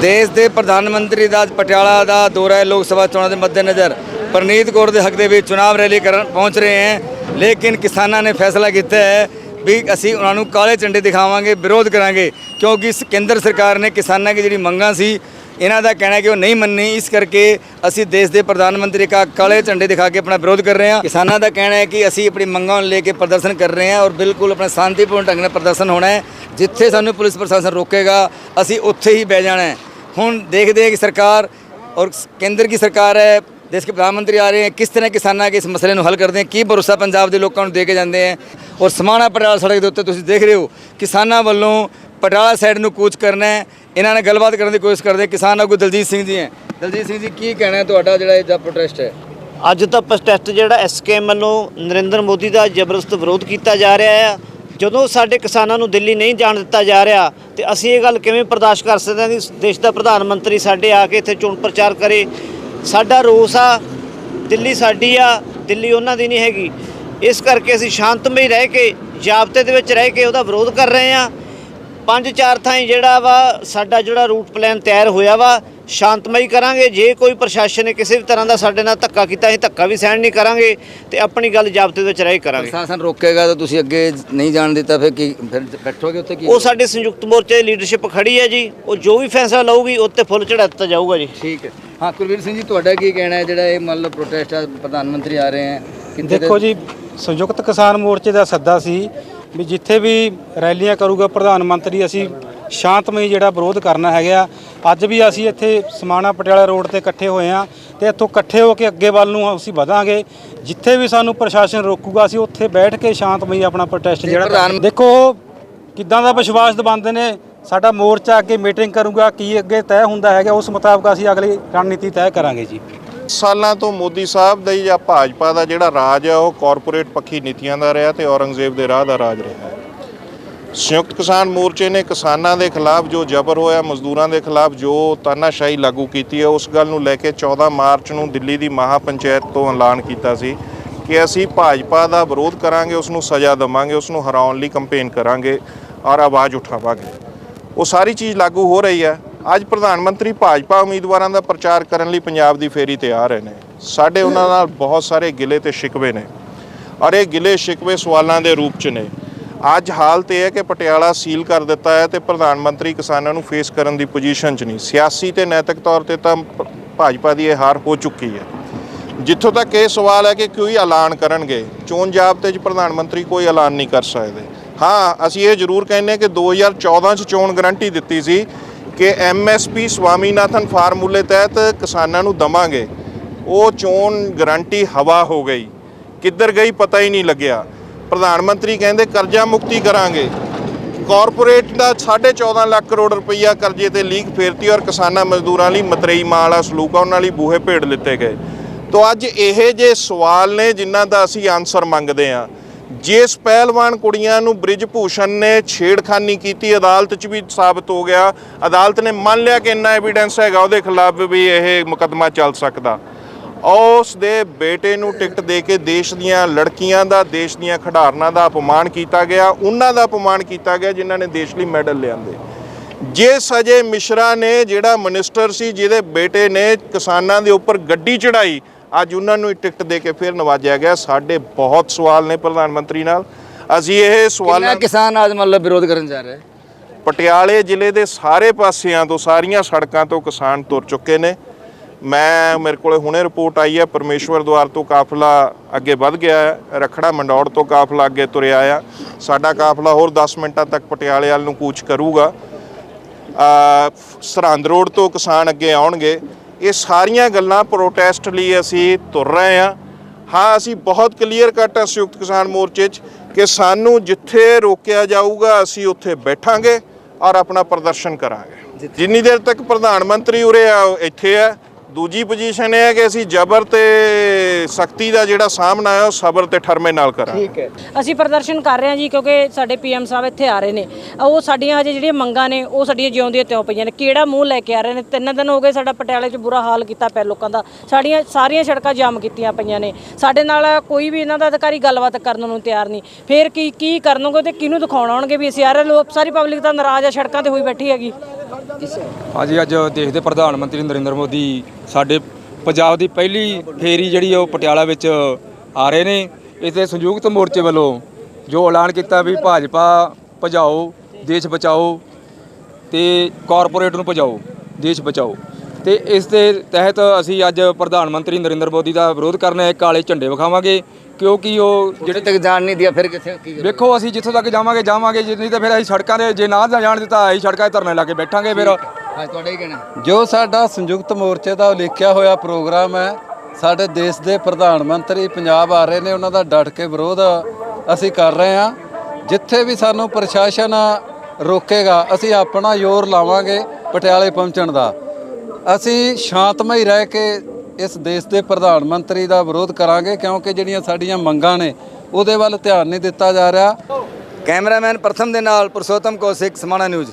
ਦੇਸ਼ ਦੇ ਪ੍ਰਧਾਨ ਮੰਤਰੀ ਦਾ ਅੱਜ ਪਟਿਆਲਾ ਦਾ ਦੌਰਾ ਹੈ ਲੋਕ ਸਭਾ ਚੋਣਾਂ ਦੇ ਮੱਦੇਨਜ਼ਰ। ਪ੍ਰਨੀਤ ਕੌਰ ਦੇ ਹੱਕ ਦੇ ਵਿੱਚ ਚੁਣਾਵ ਰੈਲੀ ਕਰਨ ਪਹੁੰਚ ਰਹੇ ਹੈ, ਲੇਕਿਨ ਕਿਸਾਨਾਂ ਨੇ ਫੈਸਲਾ ਕੀਤਾ ਹੈ ਵੀ ਅਸੀਂ ਉਹਨਾਂ ਨੂੰ ਕਾਲੇ ਝੰਡੇ ਦਿਖਾਵਾਂਗੇ, ਵਿਰੋਧ ਕਰਾਂਗੇ, ਕਿਉਂਕਿ ਇਸ ਕੇਂਦਰ ਸਰਕਾਰ ਨੇ ਕਿਸਾਨਾਂ ਦੀ ਜਿਹੜੀ ਮੰਗਾਂ ਸੀ, ਇਹਨਾਂ ਦਾ ਕਹਿਣਾ ਕਿ ਉਹ ਨਹੀਂ ਮੰਨੀ ਇਸ ਕਰਕੇ ਅਸੀਂ ਦੇਸ਼ ਦੇ ਪ੍ਰਧਾਨ ਮੰਤਰੀ ਦਾ ਕਾਲੇ ਝੰਡੇ ਦਿਖਾ ਕੇ ਆਪਣਾ ਵਿਰੋਧ ਕਰ ਰਹੇ ਹਾਂ। ਕਿਸਾਨਾਂ ਦਾ ਕਹਿਣਾ ਹੈ ਕਿ ਅਸੀਂ ਆਪਣੀ ਮੰਗਾਂ ਨੂੰ ਲੈ ਕੇ ਪ੍ਰਦਰਸ਼ਨ ਕਰ ਰਹੇ ਹਾਂ ਔਰ ਬਿਲਕੁਲ ਆਪਣਾ ਸ਼ਾਂਤੀਪੂਰਨ ਢੰਗ ਨਾਲ ਪ੍ਰਦਰਸ਼ਨ ਹੋਣਾ ਹੈ। ਜਿੱਥੇ ਸਾਨੂੰ ਪੁਲਿਸ ਪ੍ਰਸ਼ਾਸਨ ਰੋਕੇਗਾ, ਅਸੀਂ ਉੱਥੇ ਹੀ ਬਹਿ ਜਾਣਾ ਹੈ। ਹੁਣ ਦੇਖਦੇ हैं कि सरकार और केंद्र की सरकार है देश के प्रधानमंत्री आ रहे हैं किस तरह ਕਿਸਾਨਾਂ के इस ਮਸਲੇ ਨੂੰ ਹੱਲ ਕਰਦੇ हैं ਕੀ ਭਰੋਸਾ ਪੰਜਾਬ ਦੇ ਲੋਕਾਂ ਨੂੰ ਦੇ ਕੇ ਜਾਂਦੇ हैं ਔਰ ਸਮਾਣਾ ਪਟਿਆਲਾ ਸੜਕ ਦੇ ਉੱਤੇ ਤੁਸੀਂ ਦੇਖ ਰਹੇ ਹੋ ਕਿਸਾਨਾਂ ਵੱਲੋਂ ਪਟਿਆਲਾ ਸਾਈਡ ਨੂੰ ਕੂਚ ਕਰਨਾ ਹੈ ਇਹਨਾਂ ਨੇ ਗੱਲਬਾਤ ਕਰਨ ਦੀ ਕੋਸ਼ਿਸ਼ ਕਰਦੇ ਕਿਸਾਨ ਆਗੂ ਦਲਜੀਤ ਸਿੰਘ ਜੀ ਹੈ ਦਲਜੀਤ ਸਿੰਘ ਜੀ ਕੀ ਕਹਿਣਾ ਹੈ ਤੁਹਾਡਾ ਜਿਹੜਾ ਇਹ ਦਾ ਪ੍ਰੋਟੈਸਟ ਹੈ ਅੱਜ ਦਾ ਪ੍ਰੋਟੈਸਟ ਜਿਹੜਾ ਐਸਕੇਐਮ ਵੱਲੋਂ ਨਰਿੰਦਰ ਮੋਦੀ ਦਾ ਜ਼ਬਰਦਸਤ ਵਿਰੋਧ ਕੀਤਾ ਜਾ ਰਿਹਾ ਆ ਜਦੋਂ ਸਾਡੇ ਕਿਸਾਨਾਂ ਨੂੰ ਦਿੱਲੀ ਨਹੀਂ ਜਾਣ ਦਿੱਤਾ ਜਾ ਰਿਹਾ ਤੇ ਅਸੀਂ ਇਹ ਗੱਲ ਕਿਵੇਂ ਬਰਦਾਸ਼ਤ ਕਰ ਸਕਦੇ ਹਾਂ ਕਿ ਦੇਸ਼ ਦਾ ਪ੍ਰਧਾਨ ਮੰਤਰੀ ਸਾਡੇ ਆ ਕੇ ਇੱਥੇ ਚੋਣ ਪ੍ਰਚਾਰ ਕਰੇ? ਸਾਡਾ ਰੋਸ ਆ, ਦਿੱਲੀ ਸਾਡੀ ਆ, ਦਿੱਲੀ ਉਹਨਾਂ ਦੀ ਨਹੀਂ ਹੈਗੀ। ਇਸ ਕਰਕੇ ਅਸੀਂ ਸ਼ਾਂਤਮਈ ਰਹਿ ਕੇ, ਜਾਬਤੇ ਦੇ ਵਿੱਚ ਰਹਿ ਕੇ ਉਹਦਾ ਵਿਰੋਧ ਕਰ ਰਹੇ ਆ ਪੰਜ ਚਾਰ ਥਾਈਂ ਜਿਹੜਾ ਵਾ, ਸਾਡਾ ਜਿਹੜਾ ਰੂਟ ਪਲਾਨ ਤਿਆਰ ਹੋਇਆ ਵਾ ਸ਼ਾਂਤਮਈ ਕਰਾਂਗੇ। ਜੇ ਕੋਈ ਪ੍ਰਸ਼ਾਸਨ ਨੇ ਕਿਸੇ ਵੀ ਤਰ੍ਹਾਂ ਦਾ ਸਾਡੇ ਨਾਲ ਧੱਕਾ ਕੀਤਾ ਅਸੀਂ ਧੱਕਾ ਵੀ ਸਹਿਣ ਨਹੀਂ ਕਰਾਂਗੇ ਤੇ ਆਪਣੀ ਗੱਲ ਜਾਬਤੇ ਦੇ ਵਿੱਚ ਰਹਿ ਕਰਾਂਗੇ। ਪ੍ਰਸ਼ਾਸਨ ਰੋਕੇਗਾ ਤਾਂ ਤੁਸੀਂ ਅੱਗੇ ਨਹੀਂ ਜਾਣ ਦਿੱਤਾ ਫਿਰ ਕੀ ਫਿਰ ਬੈਠੋਗੇ ਉੱਥੇ ਕੀ ਉਹ ਸਾਡੇ ਸੰਯੁਕਤ ਮੋਰਚੇ ਦੀ ਲੀਡਰਸ਼ਿਪ ਖੜੀ ਹੈ ਜੀ। ਉਹ ਜੋ ਵੀ ਫੈਸਲਾ ਲਊਗੀ ਉੱਤੇ ਫੁੱਲ ਚੜਾ ਦਿੱਤਾ ਜਾਊਗਾ ਜੀ। ਠੀਕ ਹੈ। ਹਾਂ ਕੁਲਵੀਰ ਸਿੰਘ ਜੀ ਤੁਹਾਡਾ ਕੀ ਕਹਿਣਾ ਹੈ? ਜਿਹੜਾ ਇਹ ਮੰਨ ਲਓ ਪ੍ਰੋਟੈਸਟ ਆ ਪ੍ਰਧਾਨ ਮੰਤਰੀ ਆ ਰਹੇ ਹੈ ਕਿੱਥੇ ਦੇਖੋ ਜੀ ਸੰਯੁਕਤ ਕਿਸਾਨ ਮੋਰਚੇ ਦਾ ਸੱਦਾ ਸੀ ਵੀ ਜਿੱਥੇ ਵੀ ਰੈਲੀਆਂ ਕਰੂਗਾ ਪ੍ਰਧਾਨ ਮੰਤਰੀ ਅਸੀਂ ਸ਼ਾਂਤਮਈ ਜਿਹੜਾ ਵਿਰੋਧ ਕਰਨਾ ਹੈਗਾ ਅੱਜ ਵੀ ਅਸੀਂ ਇੱਥੇ ਸਮਾਣਾ ਪਟਿਆਲਾ ਰੋਡ ਤੇ ਇਕੱਠੇ ਹੋਏ ਆ ਤੇ ਇੱਥੋਂ ਇਕੱਠੇ ਹੋ ਕੇ ਅੱਗੇ ਵੱਲ ਨੂੰ ਅਸੀਂ ਵਧਾਂਗੇ। ਜਿੱਥੇ ਵੀ ਸਾਨੂੰ ਪ੍ਰਸ਼ਾਸਨ ਰੋਕੂਗਾ ਅਸੀਂ ਉੱਥੇ ਬੈਠ ਕੇ ਸ਼ਾਂਤਮਈ ਆਪਣਾ ਪ੍ਰੋਟੈਸਟ ਜਿਹੜਾ ਦੇਖੋ ਕਿੱਦਾਂ ਦਾ ਵਿਸ਼ਵਾਸ ਦਿਵਾਉਂਦੇ ਨੇ? ਸਾਡਾ ਮੋਰਚਾ ਅੱਗੇ ਮੀਟਿੰਗ ਕਰੂਗਾ ਕੀ ਅੱਗੇ ਤੈਅ ਹੁੰਦਾ ਹੈਗਾ ਉਸ ਮੁਤਾਬਕ ਅਸੀਂ ਅਗਲੀ ਰਣਨੀਤੀ ਤੈਅ ਕਰਾਂਗੇ ਜੀ। ਸਾਲਾਂ ਤੋਂ ਮੋਦੀ ਸਾਹਿਬ ਦਾ ਹੀ ਜਾਂ ਭਾਜਪਾ ਦਾ ਜਿਹੜਾ ਰਾਜ ਹੈ ਉਹ ਕਾਰਪੋਰੇਟ ਪੱਖੀ ਨੀਤੀਆਂ ਦਾ ਰਿਹਾ ਤੇ ਔਰੰਗਜ਼ੇਬ ਦੇ ਰਾਹ ਦਾ ਰਾਜ ਰਿਹਾ। ਹੈ ਸੰਯੁਕਤ ਕਿਸਾਨ ਮੋਰਚੇ ਨੇ ਕਿਸਾਨਾਂ ਦੇ ਖਿਲਾਫ ਜੋ ਜ਼ਬਰ ਹੋਇਆ, ਮਜ਼ਦੂਰਾਂ ਦੇ ਖਿਲਾਫ ਜੋ ਤਾਨਾਸ਼ਾਹੀ ਲਾਗੂ ਕੀਤੀ ਹੈ, ਉਸ ਗੱਲ ਨੂੰ ਲੈ ਕੇ 14 ਮਾਰਚ ਨੂੰ ਦਿੱਲੀ ਦੀ ਮਹਾ ਪੰਚਾਇਤ ਤੋਂ ਐਲਾਨ ਕੀਤਾ ਸੀ ਕਿ ਅਸੀਂ ਭਾਜਪਾ ਦਾ ਵਿਰੋਧ ਕਰਾਂਗੇ, ਉਸ ਨੂੰ ਸਜ਼ਾ ਦੇਵਾਂਗੇ, ਉਸ ਨੂੰ ਹਰਾਉਣ ਲਈ ਕੰਪੇਨ ਕਰਾਂਗੇ ਔਰ ਆਵਾਜ਼ ਉਠਾਵਾਂਗੇ। ਉਹ ਸਾਰੀ ਚੀਜ਼ ਲਾਗੂ ਹੋ ਰਹੀ ਹੈ। ਅੱਜ ਪ੍ਰਧਾਨ ਮੰਤਰੀ ਭਾਜਪਾ ਉਮੀਦਵਾਰਾਂ ਦਾ ਪ੍ਰਚਾਰ ਕਰਨ ਲਈ ਪੰਜਾਬ ਦੀ ਫੇਰੀ ਤੇ ਆ ਰਹੇ ਨੇ। ਸਾਡੇ ਉਹਨਾਂ ਨਾਲ ਬਹੁਤ ਸਾਰੇ ਗਿਲੇ ਤੇ ਸ਼ਿਕਵੇ ਨੇ। ਔਰ ਇਹ ਗਿਲੇ ਸ਼ਿਕਵੇ ਸਵਾਲਾਂ ਦੇ ਰੂਪ ਚ ਨੇ। ਅੱਜ ਹਾਲਤ ਇਹ ਹੈ ਕਿ ਪਟਿਆਲਾ ਸੀਲ ਕਰ ਦਿੱਤਾ ਹੈ ਤੇ ਪ੍ਰਧਾਨ ਮੰਤਰੀ ਕਿਸਾਨਾਂ ਨੂੰ ਫੇਸ ਕਰਨ ਦੀ ਪੋਜੀਸ਼ਨ 'ਚ ਨਹੀਂ। ਸਿਆਸੀ ਤੇ ਨੈਤਿਕ ਤੌਰ ਤੇ ਤਾਂ ਭਾਜਪਾ ਦੀ ਇਹ ਹਾਰ ਹੋ ਚੁੱਕੀ ਹੈ। ਜਿੱਥੋਂ ਤੱਕ ਇਹ ਸਵਾਲ ਹੈ ਕਿ ਕੋਈ ਐਲਾਨ ਕਰਨਗੇ, ਚੋਣ ਜਾਬਤੇ 'ਚ ਪ੍ਰਧਾਨ ਮੰਤਰੀ ਕੋਈ ਐਲਾਨ ਨਹੀਂ ਕਰ ਸਕਦੇ। ਹਾਂ, ਅਸੀਂ ਇਹ ਜ਼ਰੂਰ ਕਹਿੰਦੇ ਹਾਂ ਕਿ 2014 'ਚ ਚੋਣ ਗਰੰਟੀ ਦਿੱਤੀ ਸੀ ਕਿ ਐਮਐਸਪੀ ਸਵਾਮੀਨਾਥਨ ਫਾਰਮੂਲੇ ਤਹਿਤ ਕਿਸਾਨਾਂ ਨੂੰ ਦਵਾਂਗੇ। ਉਹ ਚੋਣ ਗਰੰਟੀ ਹਵਾ ਹੋ ਗਈ। ਕਿੱਧਰ ਗਈ ਪਤਾ ਹੀ ਨਹੀਂ ਲੱਗਿਆ। ਪ੍ਰਧਾਨ ਮੰਤਰੀ ਕਹਿੰਦੇ ਕਰਜ਼ਾ ਮੁਕਤੀ ਕਰਾਂਗੇ। ਕਾਰਪੋਰੇਟ ਦਾ 14.5 ਲੱਖ ਕਰੋੜ ਰੁਪਈਆ ਕਰਜ਼ੇ ਤੇ ਲੀਕ ਫੇਰਤੀ ਔਰ ਕਿਸਾਨਾਂ ਮਜ਼ਦੂਰਾਂ ਲਈ ਮਤਰੇਈ ਮਾਂ ਵਾਲਾ ਸਲੂਕ ਆ, ਉਹਨਾਂ ਲਈ ਬੂਹੇ ਭੇਡ ਲਿੱਤੇ ਗਏ। ਤੋਂ ਅੱਜ ਇਹ ਜੇ ਸਵਾਲ ਨੇ ਜਿਨ੍ਹਾਂ ਦਾ ਅਸੀਂ ਆਨਸਰ ਮੰਗਦੇ ਆ ਜਿਸ ਪਹਿਲਵਾਨ ਕੁੜੀਆਂ ਨੂੰ ਬ੍ਰਿਜ ਭੂਸ਼ਣ ਨੇ ਛੇੜਖਾਨੀ ਕੀਤੀ, ਅਦਾਲਤ 'ਚ ਵੀ ਸਾਬਤ ਹੋ ਗਿਆ। ਅਦਾਲਤ ਨੇ ਮੰਨ ਲਿਆ ਕਿ ਇੰਨਾ ਐਵੀਡੈਂਸ ਹੈਗਾ, ਉਹਦੇ ਖਿਲਾਫ ਵੀ ਇਹ ਮੁਕੱਦਮਾ ਚੱਲ ਸਕਦਾ। ਉਸ ਦੇ ਬੇਟੇ ਨੂੰ ਟਿਕਟ ਦੇ ਕੇ ਦੇਸ਼ ਦੀਆਂ ਲੜਕੀਆਂ ਦਾ ਦੇਸ਼ ਦੀਆਂ ਖਿਡਾਰਨਾਂ ਦਾ ਅਪਮਾਨ ਕੀਤਾ ਗਿਆ। ਉਹਨਾਂ ਦਾ ਅਪਮਾਨ ਕੀਤਾ ਗਿਆ ਜਿਨ੍ਹਾਂ ਨੇ ਦੇਸ਼ ਲਈ ਮੈਡਲ ਲਿਆਂਦੇ। ਜੇ ਸਜੇ ਮਿਸ਼ਰਾ ਨੇ ਜਿਹੜਾ ਮਿਨਿਸਟਰ ਸੀ ਜਿਹਦੇ ਬੇਟੇ ਨੇ ਕਿਸਾਨਾਂ ਦੇ ਉੱਪਰ ਗੱਡੀ ਚੜਾਈ ਅੱਜ ਉਹਨਾਂ ਨੂੰ ਟਿਕਟ ਦੇ ਕੇ ਫਿਰ ਨਵਾਜਿਆ ਗਿਆ। ਸਾਡੇ ਬਹੁਤ ਸਵਾਲ ਨੇ ਪ੍ਰਧਾਨ ਮੰਤਰੀ ਨਾਲ। ਅਸੀਂ ਇਹ ਸਵਾਲਾਂ ਕਿਸਾਨ ਅੱਜ ਮੰਨ ਲਓ ਵਿਰੋਧ ਕਰਨ ਜਾ ਰਿਹਾ ਪਟਿਆਲੇ ਜ਼ਿਲ੍ਹੇ ਦੇ ਸਾਰੇ ਪਾਸਿਆਂ ਤੋਂ ਸਾਰੀਆਂ ਸੜਕਾਂ ਤੋਂ ਕਿਸਾਨ ਤੁਰ ਚੁੱਕੇ ਨੇ। ਮੈਂ ਮੇਰੇ ਕੋਲੇ ਹੁਣੇ ਰਿਪੋਰਟ ਆਈ ਹੈ ਪਰਮੇਸ਼ਵਰ ਦੁਆਰ ਤੋਂ ਕਾਫਲਾ ਅੱਗੇ ਵੱਧ ਗਿਆ ਹੈ ਰਖੜਾ ਮੰਡੌੜ ਤੋਂ ਕਾਫਲਾ ਅੱਗੇ ਤੁਰਿਆ ਆ। ਸਾਡਾ ਕਾਫਲਾ ਹੋਰ 10 ਮਿੰਟਾਂ ਤੱਕ ਪਟਿਆਲੇ ਵੱਲ ਨੂੰ ਕੂਚ ਕਰੂਗਾ। ਸਰਹੰਦ ਰੋਡ ਤੋਂ ਕਿਸਾਨ ਅੱਗੇ ਆਉਣਗੇ। ਇਹ ਸਾਰੀਆਂ ਗੱਲਾਂ ਪ੍ਰੋਟੈਸਟ ਲਈ ਅਸੀਂ ਤੁਰ ਰਹੇ ਹਾਂ। ਹਾਂ ਅਸੀਂ ਬਹੁਤ ਕਲੀਅਰ ਕੱਟ ਹੈ ਸੰਯੁਕਤ ਕਿਸਾਨ ਮੋਰਚੇ 'ਚ ਕਿ ਸਾਨੂੰ ਜਿੱਥੇ ਰੋਕਿਆ ਜਾਊਗਾ ਅਸੀਂ ਉੱਥੇ ਬੈਠਾਂਗੇ ਔਰ ਆਪਣਾ ਪ੍ਰਦਰਸ਼ਨ ਕਰਾਂਗੇ। ਜਿੰਨੀ ਦੇਰ ਤੱਕ ਪ੍ਰਧਾਨ ਮੰਤਰੀ ਉਰੇ ਆ ਇੱਥੇ ਹੈ। ਦੂਜੀ ਪੋਜੀਸ਼ਨ ਇਹ ਹੈ ਕਿ ਅਸੀਂ ਜ਼ਬਰ ਤੇ ਸਖਤੀ ਦਾ ਜਿਹੜਾ ਸਾਹਮਣਾ ਹੈ ਉਹ ਸਬਰ ਤੇ ਠਰਮੇ ਨਾਲ ਕਰਾਂਗੇ। ਠੀਕ ਹੈ। ਅਸੀਂ ਪ੍ਰਦਰਸ਼ਨ ਕਰ ਰਹੇ ਹਾਂ ਜੀ, ਕਿਉਂਕਿ ਸਾਡੇ ਪੀਐਮ ਸਾਹਿਬ ਇੱਥੇ ਆ ਰਹੇ ਨੇ। ਉਹ ਸਾਡੀਆਂ ਅਜੇ ਜਿਹੜੀਆਂ ਮੰਗਾਂ ਨੇ, ਉਹ ਸਾਡੀਆਂ ਜਿਉਂਦੀਆਂ ਤਿਉਂ ਪਈਆਂ ਨੇ। ਕਿਹੜਾ ਮੂੰਹ ਲੈ ਕੇ ਆ ਰਹੇ ਨੇ? ਤਿੰਨ ਦਿਨ ਹੋ ਗਏ ਸਾਡਾ ਪਟਿਆਲੇ 'ਚ ਬੁਰਾ ਹਾਲ ਕੀਤਾ ਪਿਆ ਲੋਕਾਂ ਦਾ। ਸਾਡੀਆਂ, ਸਾਰੀਆਂ ਸੜਕਾਂ ਜਾਮ ਕੀਤੀਆਂ ਪਈਆਂ ਨੇ। ਸਾਡੇ ਨਾਲ ਕੋਈ ਵੀ ਇਹਨਾਂ ਦਾ ਅਧਿਕਾਰੀ ਗੱਲਬਾਤ ਕਰਨ ਨੂੰ ਤਿਆਰ ਨਹੀਂ। ਫੇਰ ਕੀ ਕੀ ਕਰਨਗੇ ਤੇ ਕਿਹਨੂੰ ਦਿਖਾਉਣ ਆਉਣਗੇ ਵੀ ਅਸੀਂ ਆ ਰਹੇ ਲੋਕ ਸਾਰੀ ਪਬਲਿਕ ਤਾਂ ਨਾਰਾਜ਼ ਆ, ਸੜਕਾਂ ਤੇ ਹੋਈ ਬੈਠੀ ਹੈਗੀ। ਹਾਂਜੀ, ਅੱਜ ਦੇਸ਼ ਦੇ ਪ੍ਰਧਾਨ ਮੰਤਰੀ ਨਰਿੰਦਰ ਮੋਦੀ ਸਾਡੇ ਪੰਜਾਬ ਦੀ ਪਹਿਲੀ ਫੇਰੀ ਜਿਹੜੀ ਉਹ ਪਟਿਆਲਾ ਵਿੱਚ ਆ ਰਹੇ ਨੇ। ਇਸ ਸੰਯੁਕਤ ਮੋਰਚੇ ਵੱਲੋਂ ਜੋ ਐਲਾਨ ਕੀਤਾ ਵੀ ਭਾਜਪਾ ਭਜਾਓ, ਦੇਸ਼ ਬਚਾਓ ਤੇ ਕਾਰਪੋਰੇਟ ਨੂੰ ਭਜਾਓ, ਦੇਸ਼ ਬਚਾਓ। ਤੇ ਇਸ ਦੇ ਤਹਿਤ ਅਸੀਂ ਅੱਜ ਪ੍ਰਧਾਨ ਮੰਤਰੀ ਨਰਿੰਦਰ ਮੋਦੀ ਦਾ ਵਿਰੋਧ ਕਰਨਾ ਕਾਲੇ ਝੰਡੇ ਵਿਖਾਵਾਂਗੇ। ਕਿਉਂਕਿ ਉਹ ਜਿਹੜੇ ਤੱਕ ਜਾਣ ਨਹੀਂ ਦਿਆ ਫਿਰ ਕਿੱਥੇ ਕੀ ਕਰੋਗੇ? ਵੇਖੋ ਅਸੀਂ ਜਿੱਥੋਂ ਤੱਕ ਜਾਵਾਂਗੇ ਜਾਵਾਂਗੇ ਜੇ ਨਹੀਂ ਤਾਂ ਫਿਰ ਅਸੀਂ ਸੜਕਾਂ ਦੇ ਜੇ ਨਾ ਜਾਣ ਦਿੱਤਾ ਅਸੀਂ ਸੜਕਾਂ 'ਤੇ ਧਰਨੇ ਲਾ ਕੇ ਬੈਠਾਂਗੇ ਫਿਰ। ਹਾਂ। ਤੁਹਾਡਾ ਹੀ ਕਹਿਣਾ? ਜੋ ਸਾਡਾ ਸੰਯੁਕਤ ਮੋਰਚੇ ਦਾ ਉਲੀਕਿਆ ਹੋਇਆ ਪ੍ਰੋਗਰਾਮ ਹੈ ਸਾਡੇ ਦੇਸ਼ ਦੇ ਪ੍ਰਧਾਨ ਮੰਤਰੀ ਪੰਜਾਬ ਆ ਰਹੇ ਨੇ ਉਹਨਾਂ ਦਾ ਡਟ ਕੇ ਵਿਰੋਧ ਅਸੀਂ ਕਰ ਰਹੇ ਹਾਂ। ਜਿੱਥੇ ਵੀ ਸਾਨੂੰ ਪ੍ਰਸ਼ਾਸਨ ਰੋਕੇਗਾ ਅਸੀਂ ਆਪਣਾ ਜ਼ੋਰ ਲਾਵਾਂਗੇ ਪਟਿਆਲੇ ਪਹੁੰਚਣ ਦਾ। ਅਸੀਂ ਸ਼ਾਂਤਮਈ ਰਹਿ ਕੇ ਇਸ ਦੇਸ਼ ਦੇ ਪ੍ਰਧਾਨ ਮੰਤਰੀ ਦਾ ਵਿਰੋਧ ਕਰਾਂਗੇ ਕਿਉਂਕਿ ਜਿਹੜੀਆਂ ਸਾਡੀਆਂ ਮੰਗਾਂ ਨੇ ਉਹਦੇ ਵੱਲ ਧਿਆਨ ਨਹੀਂ ਦਿੱਤਾ ਜਾ ਰਿਹਾ। ਕੈਮਰਾਮੈਨ ਪ੍ਰਥਮ ਦੇ ਨਾਲ ਪੁਰਸ਼ੋਤਮ ਕੌਸ਼ਿਕ, ਸਮਾਣਾ ਨਿਊਜ਼।